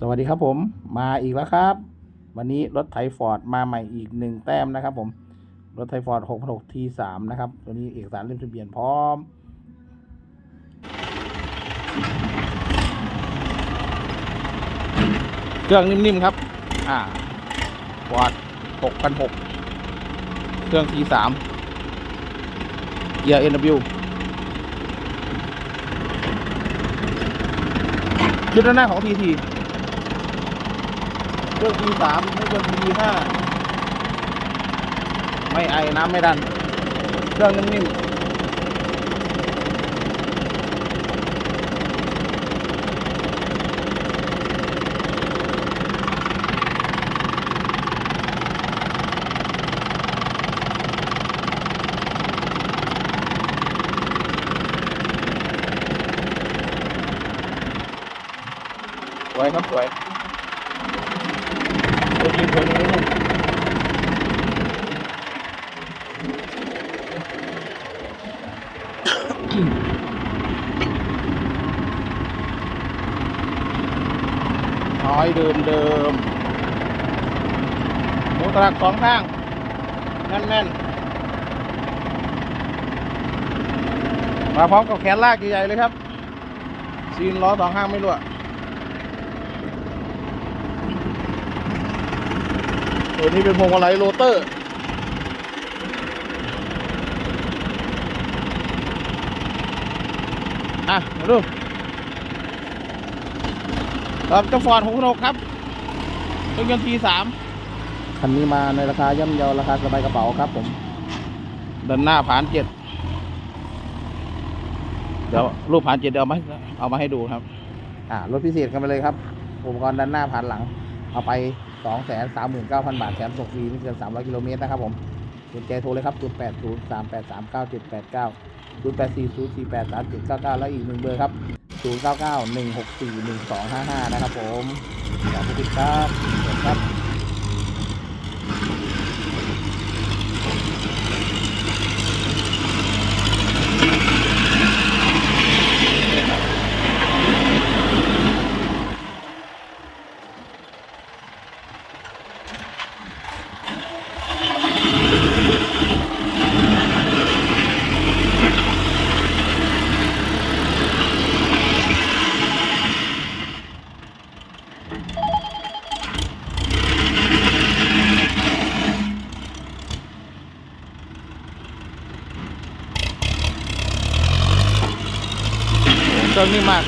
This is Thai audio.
สวัสดีครับผมมาอีกแล้วครับ วันนี้รถไถฟอร์ดมาใหม่อีกหนึ่งแต้มนะครับผมรถไถฟอร์ด6 6 t 3นะครับตัวนี้เอกสารเล่มทะเบียนพร้อม เครื่องนิ่มๆครับ อ่าฟอร์ด6,600เครื่อง t 3เกียร์ NW ชุดด้านหน้าของ TT เครื่อง T3 ไม่เกิน T5 ไม่ไอน้ำไม่ดัน เครื่องนิ่มๆสวยครับสวย ตัวจริงตัวนี้นุ่มน้อยเดิมเดิมหมูตรักสองข้าง แน่นแน่นมาพร้อมกับแขนลากใหญ่ๆเลยครับ ซีนล้อสองข้างไม่รั่ว ตัวนี้เป็นพวงมาลัยโรเตอร์ อะ มาดูครับเจ้าฟอร์ดหกหกครับเครื่องยนต์ทีสามคันนี้มาในราคาย่ำเยาราคาสบายกระเป๋าครับผมด้านหน้าผ่านเจ็ดเดี๋ยวรูปผ่านเจ็ดเดี๋ยวเอามาให้เอามาให้ดูครับ อ่ารถพิเศษกันไปเลยครับอุปกรณ์ด้านหน้าผ่านหลัง เอาไป สองแสนสามหมื่นเก้าพันบาทแถมส่งฟรีไม่เกินสามร้อยกิโลเมตรนะครับผมสนใจโทรเลยครับศูนย์แปดศูนย์สามแปดสามเก้าเจ็ดแปดเก้าศูนย์แปดสี่ศูนย์สี่แปดสามเจ็ดเก้าเก้าแล้วอีกหนึ่งเบอร์ครับศูนย์เก้าเก้าหนึ่งหกสี่หนึ่งสองห้าห้านะครับผมขอบคุณครับขอบคุณครับ เครื่องนิ่มมาก